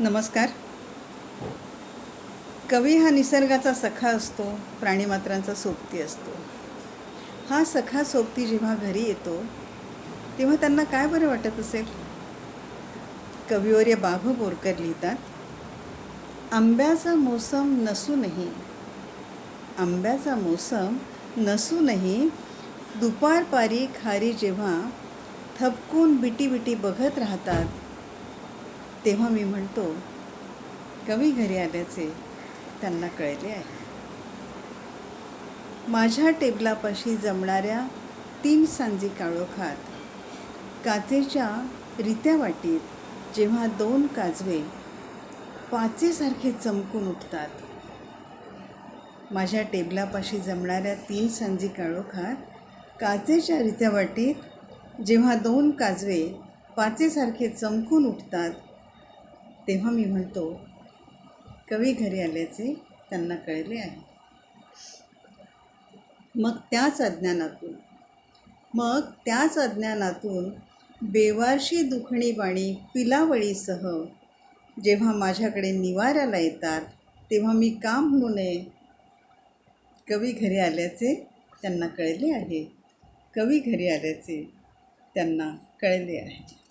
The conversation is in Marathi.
नमस्कार. कवी हा निसर्गाचा सखा असतो प्राणीमात्रांचा सोबती असतो. हा सखा सोबती जेव्हा घरी येतो तेव्हा त्यांना काय बरं वाटत असेल? कविवर्य बाभ बोरकर लिहितात आंब्याचा मोसम नसूनही आंब्याचा मोसम नसूनही दुपारपारी खारी जेव्हा थपकून बिटी बिटी बघत राहतात तेव्हा मी म्हणतो कवी घरी आल्याचे त्यांना कळले आहे. माझ्या टेबलापाशी जमणाऱ्या तीन सांजी काळोखात काचेच्या रित्या वाटीत जेव्हा दोन काजवे पाचेसारखे चमकून उठतात. माझ्या टेबलापाशी जमणाऱ्या तीन सांजी काळोखात काचेच्या रित्या वाटीत जेव्हा दोन काजवे पाचेसारखे चमकून उठतात तेव्हा मी म्हणतो कवी घरी आल्याचे त्यांना कळले आहे. मग त्याच अज्ञानातून मग त्याच अज्ञानातून बेवारशी दुखणी बाणी पिलावळीसह जेव्हा माझ्याकडे निवाऱ्याला येतात तेव्हा मी का म्हणू नये कवी घरी आल्याचे त्यांना कळले आहे. कवी घरी आल्याचे त्यांना कळले आहे.